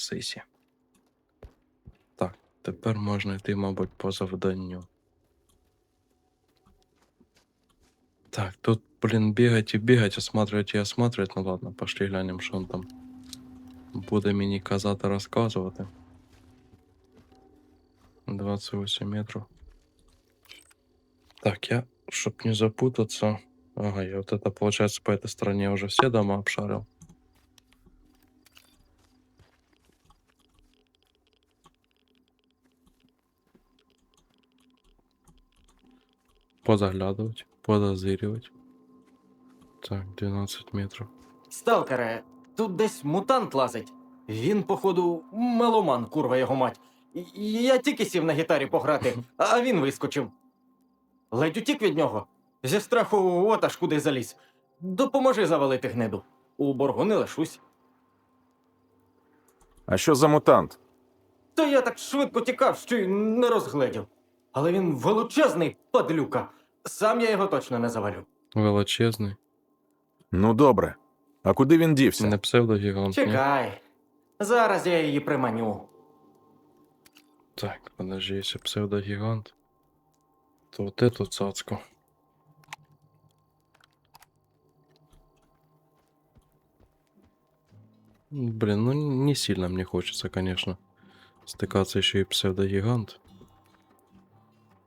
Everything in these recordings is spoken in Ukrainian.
сисі. Так, тепер можна йти, мабуть, по завданню. Так, тут, блин, бегать и бегать, осматривать и осматривать. Ну ладно, пошли глянем, що он там буде мені казати розказувати. 28 метров. Так, я, чтоб не запутаться. Ага, я вот это, получается, по этой стороне уже все дома обшарил. Позаглядывать, подозыривать. Так, 12 метров. Сталкере, тут десь мутант лазить. Він, походу, меломан, курва його мать. І Я тільки сів на гітарі пограти, а він вискочив. Ледь утік від нього. Зі страху от аж куди заліз. Допоможи завалити гниду. У боргу не лишусь. А що за мутант? Та я так швидко тікав, що й не розгледів. Але він величезний падлюка. Сам я його точно не завалю. Величезний. Ну добре. А куди він дівся? Не псевдогігант, ні? Чекай. Зараз я її приманю. Так, подожди, если псевдогигант, то вот эту цацку. М, Блин, ну не сильно мне хочется, конечно, стыкаться еще и псевдогигант.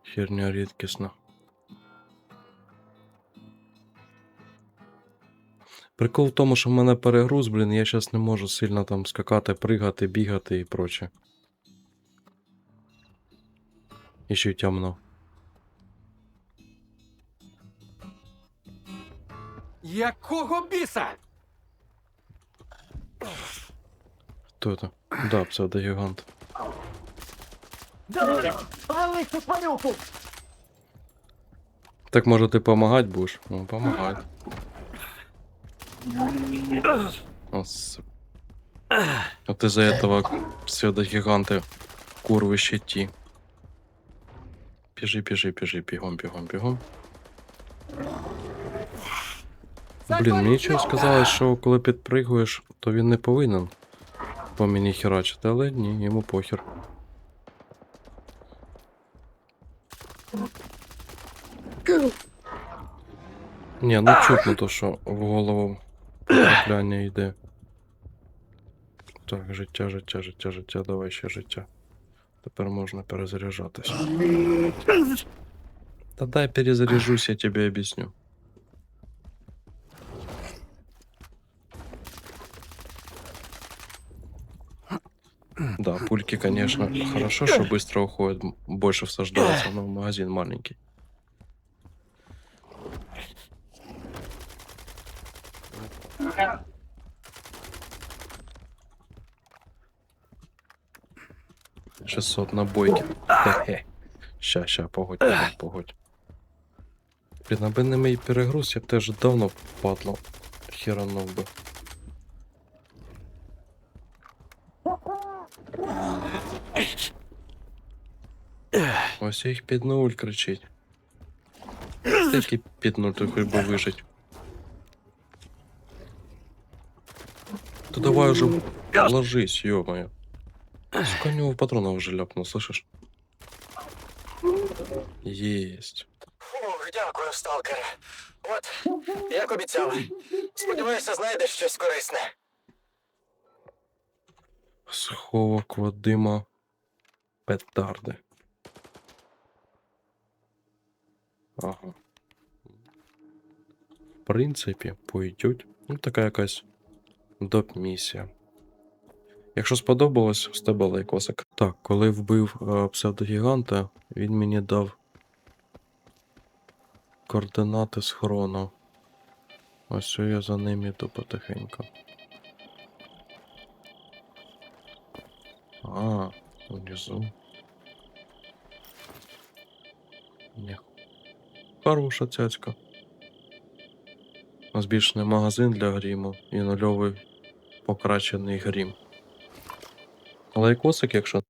Херня редкостна. Прикол в тому, що в мене перегруз, блін, я зараз не можу сильно там скакати, пригати, бігати і проче. І ще й темно. Якого біса? Хто это? Да. Вали цю тварюку! Так може ти помагать будеш? Ну, помагай. О, су- А ти за этого псевдогиганта курви щиті. Біжи, біжи, біжи, бігом, бігом, бігом. Блін, мені чого сказали, що коли підпригуєш, то він не повинен по мені херачити, але ні, йому похер. Ні, ну чутно то, що в голову потрапляння йде. Так, життя, життя, життя, життя, давай ще життя. Тепер можна перезаряджатись. Та дай перезаряжусь, я тебе объясню. Да, пульки, конечно, хорошо, что быстро уходят, больше всаждаются, но магазин маленький. Шестьсот на бойке. Хе-хе. Ща, ща, погодь, погодь, погодь. Блін, аби не мій перегруз, я б теж давно падло. Херанув би. Ось їх під нуль кричить. Такі під нуль, то хоч би вижить. То давай уже ложись, ё-моё. Сука, у него в патронах уже ляпнул, слышишь? Есть. Фух, дякую, сталкере. От, як обіцяв. Сподіваюся, знайдеш щось корисне. Сховок Вадима петарди. Ага. В принципі, пойдуть. Ну, така якась доп-місія. Якщо сподобалось, з тебе лайкосик. Так, коли вбив е, псевдогіганта, він мені дав координати схорону. Ось я за ним іду потихеньку. А, внизу. Не. Хороша цяцька. Збільшений магазин для гріму і нульовий покрачений грім. Лайкосик, якщо